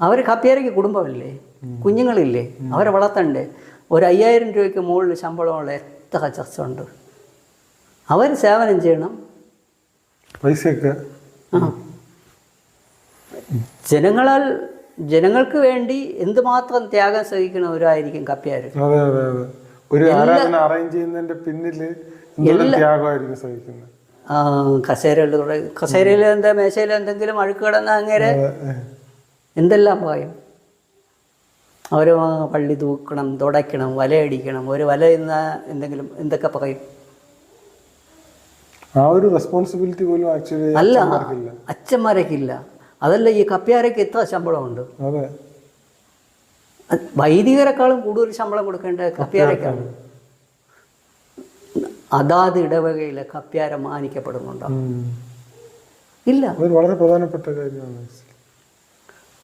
അവർ കപ്പിയാരയ്ക്ക് കുടുംബമില്ലേ? കുഞ്ഞുങ്ങളില്ലേ? അവരെ വളർത്തണ്ടേ? ഒരു അയ്യായിരം രൂപയ്ക്ക് മുകളിൽ ശമ്പളമുള്ള എത്ര ചർച്ചുണ്ട്? അവർ സേവനം ചെയ്യണം. പൈസയൊക്കെ. ആ. ജനങ്ങളാൽ ജനങ്ങൾക്ക് വേണ്ടി എന്തുമാത്രം ത്യാഗം സഹിക്കുന്നവരായിരിക്കും കപ്പ്യാർ ഒരു ആരാധന അറേഞ്ച് ചെയ്യുന്നതിന്റെ എന്തെല്ലാം ത്യാഗമായിരിക്കും സഹിക്കുന്നത്? കസേരയിൽ കസേരയിൽ എന്താ മേശയിൽ എന്തെങ്കിലും അഴുക്ക് കിടന്ന അങ്ങേരെ എന്തെല്ലാം പറയും? അവർ പള്ളി തൂക്കണം തുടയ്ക്കണം വലയടിക്കണം ഒരു വല ഇന്ന എന്തെങ്കിലും എന്തൊക്കെ പറയും? ആ ഒരു റെസ്പോൺസിബിലിറ്റി പോലും ആക്ച്വലി അല്ല അച്ഛന്മാരൊക്കെ ഇല്ല അതല്ല ഈ കപ്പ്യാരൊക്കെ എത്ര ശമ്പളമുണ്ട്? വൈദികരെക്കാളും കൂടുതൽ ശമ്പളം കൊടുക്കേണ്ട കപ്പ്യാരക്കാണ് അതാത് ഇടവകയിലെ കപ്പ്യാര മാനിക്കപ്പെടുന്നുണ്ടോ? ഇല്ല. വളരെ പ്രധാനപ്പെട്ട കാര്യമാണ്.